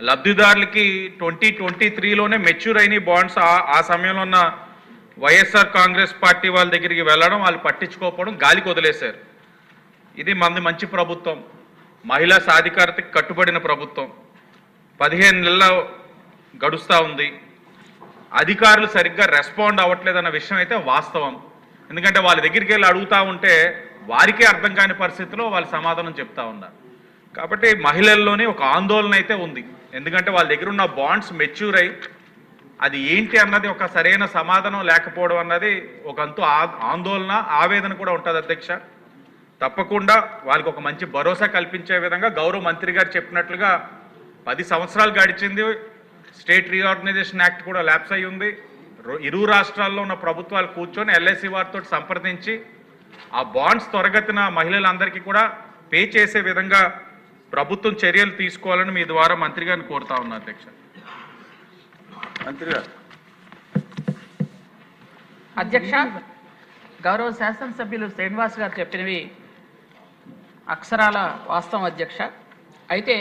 లబ్ధిదారులకి twenty twenty త్రీలోనే mature అయిన bonds ఆ ఆ సమయంలో ఉన్న వైఎస్ఆర్ కాంగ్రెస్ పార్టీ వాళ్ళ దగ్గరికి వెళ్ళడం వాళ్ళు పట్టించుకోకపోవడం గాలికి వదిలేశారు. ఇది మంది మంచి ప్రభుత్వం. మహిళా సాధికారతకి కట్టుబడిన ప్రభుత్వం. పదిహేను నెలల గడుస్తూ ఉంది. అధికారులు సరిగ్గా రెస్పాండ్ అవ్వట్లేదన్న విషయం అయితే వాస్తవం. ఎందుకంటే వాళ్ళ దగ్గరికి వెళ్ళి అడుగుతా ఉంటే వారికే అర్థం కాని పరిస్థితిలో వాళ్ళు సమాధానం చెప్తా ఉన్నారు. కాబట్టి మహిళల్లోనే ఒక ఆందోళన అయితే ఉంది. ఎందుకంటే వాళ్ళ దగ్గర ఉన్న బాండ్స్ మెచ్యూర్ అయ్యి అది ఏంటి అన్నది ఒక సరైన సమాధానం లేకపోవడం అన్నది ఒకంతో ఆ- ఆందోళన ఆవేదన కూడా ఉంటుంది అధ్యక్ష. తప్పకుండా వాళ్ళకి ఒక మంచి భరోసా కల్పించే విధంగా గౌరవ మంత్రి గారు చెప్పినట్లుగా పది సంవత్సరాలు గడిచింది. స్టేట్ రీఆర్గనైజేషన్ యాక్ట్ కూడా ల్యాప్స్ అయి ఉంది. ఇరు రాష్ట్రాల్లో ఉన్న ప్రభుత్వాలు కూర్చొని ఎల్ఐసి వారితో సంప్రదించి ఆ బాండ్స్ త్వరగతిన మహిళలందరికీ కూడా పే చేసే విధంగా ప్రభుత్వం చర్యలు తీసుకోవాలని మీ ద్వారా మంత్రి గారిని కోరుతా ఉన్నా అధ్యక్ష. మంత్రి గారు. అధ్యక్ష గౌరవ శాసనసభ్యులు శ్రీనివాస్ గారు చెప్పినవి అక్షరాల వాస్తవం అధ్యక్ష. అయితే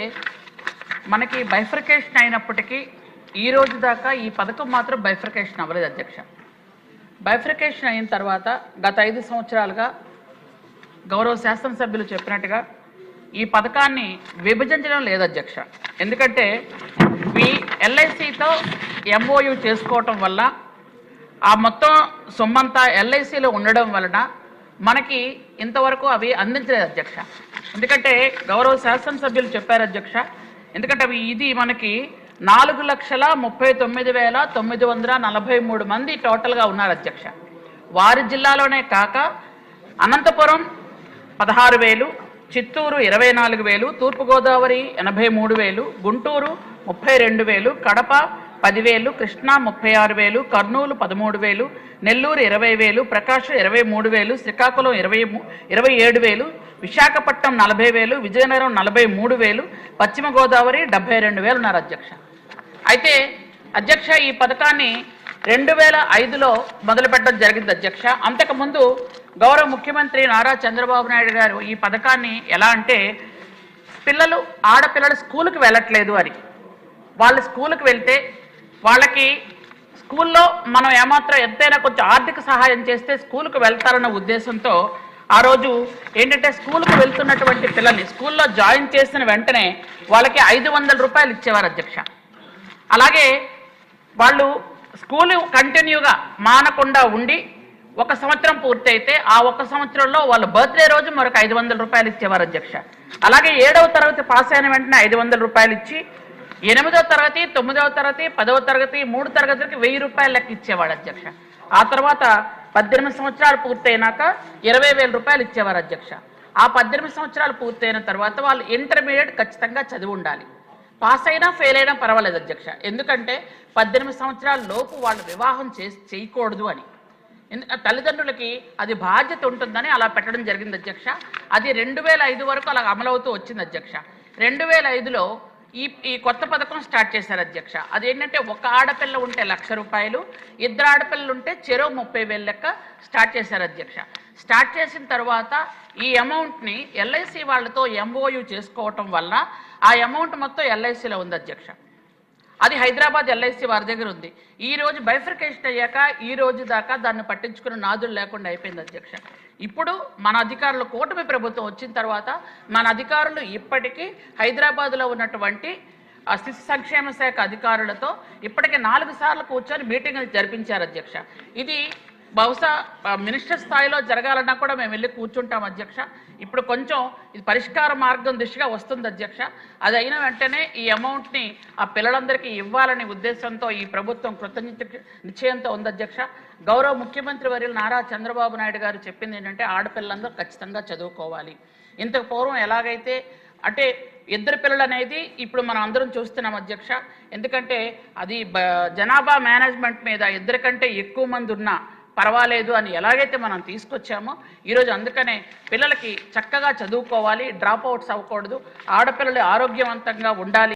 మనకి బైఫర్కేషన్ అయినప్పటికీ ఈ రోజు దాకా ఈ పథకం మాత్రం బైఫర్కేషన్ అవ్వలేదు అధ్యక్ష. బైఫర్కేషన్ అయిన తర్వాత గత ఐదు సంవత్సరాలుగా గౌరవ శాసనసభ్యులు చెప్పినట్టుగా ఈ పథకాన్ని విభజించడం లేదు అధ్యక్ష. ఎందుకంటే మీ ఎల్ఐసితో ఎంఓయు చేసుకోవటం వల్ల ఆ మొత్తం సొమ్మంతా ఎల్ఐసిలో ఉండడం వలన మనకి ఇంతవరకు అవి అందించలేదు అధ్యక్ష. ఎందుకంటే గౌరవ శాసనసభ్యులు చెప్పారు అధ్యక్ష. ఎందుకంటే అవి ఇది మనకి నాలుగు లక్షల ముప్పై తొమ్మిది వేల తొమ్మిది వందల నలభై మూడు మంది టోటల్గా ఉన్నారు అధ్యక్ష. వారి జిల్లాలోనే కాక అనంతపురం పదహారు వేలు చిత్తూరు ఇరవై నాలుగు వేలు తూర్పుగోదావరి ఎనభై మూడు వేలు గుంటూరు ముప్పై రెండు వేలు కడప పదివేలు కృష్ణా ముప్పై ఆరు వేలు కర్నూలు పదమూడు వేలు నెల్లూరు ఇరవై వేలు ప్రకాశం ఇరవై మూడు వేలు శ్రీకాకుళం ఇరవై ఇరవై ఏడు వేలు విశాఖపట్నం నలభై వేలు విజయనగరం నలభై మూడు వేలు పశ్చిమ గోదావరి డెబ్బై రెండు వేలు ఉన్నారు అధ్యక్ష. అయితే అధ్యక్ష ఈ పథకాన్ని రెండు వేల ఐదులో మొదలుపెట్టడం జరిగింది అధ్యక్ష. అంతకుముందు గౌరవ ముఖ్యమంత్రి నారా చంద్రబాబు నాయుడు గారు ఈ పథకాన్ని ఎలా అంటే పిల్లలు ఆడపిల్లలు స్కూల్కి వెళ్ళట్లేదు అని. వాళ్ళు స్కూల్కి వెళ్తే వాళ్ళకి స్కూల్లో మనం ఏమాత్రం ఎంతైనా కొంచెం ఆర్థిక సహాయం చేస్తే స్కూల్కి వెళ్తారన్న ఉద్దేశంతో ఆ రోజు ఏంటంటే స్కూల్కి వెళ్తున్నటువంటి పిల్లల్ని స్కూల్లో జాయిన్ చేసిన వెంటనే వాళ్ళకి ఐదు వందల రూపాయలు ఇచ్చేవారు అధ్యక్ష. అలాగే వాళ్ళు స్కూలు కంటిన్యూగా మానకుండా ఉండి ఒక సంవత్సరం పూర్తయితే ఆ ఒక సంవత్సరంలో వాళ్ళ బర్త్డే రోజు మరొక ఐదు వందల రూపాయలు ఇచ్చేవారు అధ్యక్ష. అలాగే ఏడవ తరగతి పాస్ అయిన వెంటనే ఐదు వందల రూపాయలు ఇచ్చి ఎనిమిదవ తరగతి తొమ్మిదవ తరగతి పదవ తరగతి మూడు తరగతులకి వెయ్యి రూపాయలు లెక్క ఇచ్చేవాడు అధ్యక్ష. ఆ తర్వాత పద్దెనిమిది సంవత్సరాలు పూర్తయినాక ఇరవై వేల రూపాయలు ఇచ్చేవారు అధ్యక్ష. ఆ పద్దెనిమిది సంవత్సరాలు పూర్తయిన తర్వాత వాళ్ళు ఇంటర్మీడియట్ ఖచ్చితంగా చదివి ఉండాలి. పాస్ అయినా ఫెయిల్ అయినా పర్వాలేదు అధ్యక్ష. ఎందుకంటే పద్దెనిమిది సంవత్సరాల లోపు వాళ్ళు వివాహం చేసి చేయకూడదు అని. తల్లిదండ్రులకి అది బాధ్యత ఉంటుందని అలా పెట్టడం జరిగింది అధ్యక్ష. అది రెండు వేల ఐదు వరకు అలా అమలవుతూ వచ్చింది అధ్యక్ష. రెండు వేల ఐదులో ఈ ఈ కొత్త పథకం స్టార్ట్ చేశారు అధ్యక్ష. అదేంటంటే ఒక ఆడపిల్ల ఉంటే లక్ష రూపాయలు ఇద్దరు ఆడపిల్లలు ఉంటే చెరో ముప్పై వేలు లెక్క స్టార్ట్ చేశారు అధ్యక్ష. స్టార్ట్ చేసిన తర్వాత ఈ అమౌంట్ని ఎల్ఐసి వాళ్ళతో ఎంఓయు చేసుకోవటం వల్ల ఆ అమౌంట్ మొత్తం ఎల్ఐసిలో ఉంది అధ్యక్ష. అది హైదరాబాద్ ఎల్ఐసి వారి దగ్గర ఉంది. ఈ రోజు బైఫర్కేషన్ అయ్యాక ఈ రోజు దాకా దాన్ని పట్టించుకున్న నాదులు లేకుండా అయిపోయింది అధ్యక్ష. ఇప్పుడు మన అధికారులు కూటమి ప్రభుత్వం వచ్చిన తర్వాత మన అధికారులు ఇప్పటికీ హైదరాబాద్లో ఉన్నటువంటి శిశు సంక్షేమ శాఖ అధికారులతో ఇప్పటికే నాలుగు సార్లు కూర్చొని మీటింగులు జరిపించారు అధ్యక్ష. ఇది బహుశా మినిస్టర్ స్థాయిలో జరగాలన్నా కూడా మేము వెళ్ళి కూర్చుంటాం అధ్యక్ష. ఇప్పుడు కొంచెం ఇది పరిష్కార మార్గం దిశగా వస్తుంది అధ్యక్ష. అది అయిన వెంటనే ఈ అమౌంట్ని ఆ పిల్లలందరికీ ఇవ్వాలనే ఉద్దేశంతో ఈ ప్రభుత్వం కృతజ్ఞత నిశ్చయంతో ఉంది అధ్యక్ష. గౌరవ ముఖ్యమంత్రి వర్యులు నారా చంద్రబాబు నాయుడు గారు చెప్పింది ఏంటంటే ఆడపిల్లలందరూ ఖచ్చితంగా చదువుకోవాలి. ఇంతకు పూర్వం ఎలాగైతే అంటే ఇద్దరు పిల్లలు అనేది ఇప్పుడు మనం అందరం చూస్తున్నాం అధ్యక్ష. ఎందుకంటే అది బ- జనాభా మేనేజ్మెంట్ మీద ఇద్దరికంటే ఎక్కువ మంది ఉన్నా పర్వాలేదు అని ఎలాగైతే మనం తీసుకొచ్చామో ఈరోజు అందుకనే పిల్లలకి చక్కగా చదువుకోవాలి డ్రాప్ అవుట్స్ అవ్వకూడదు ఆడపిల్లలు ఆరోగ్యవంతంగా ఉండాలి.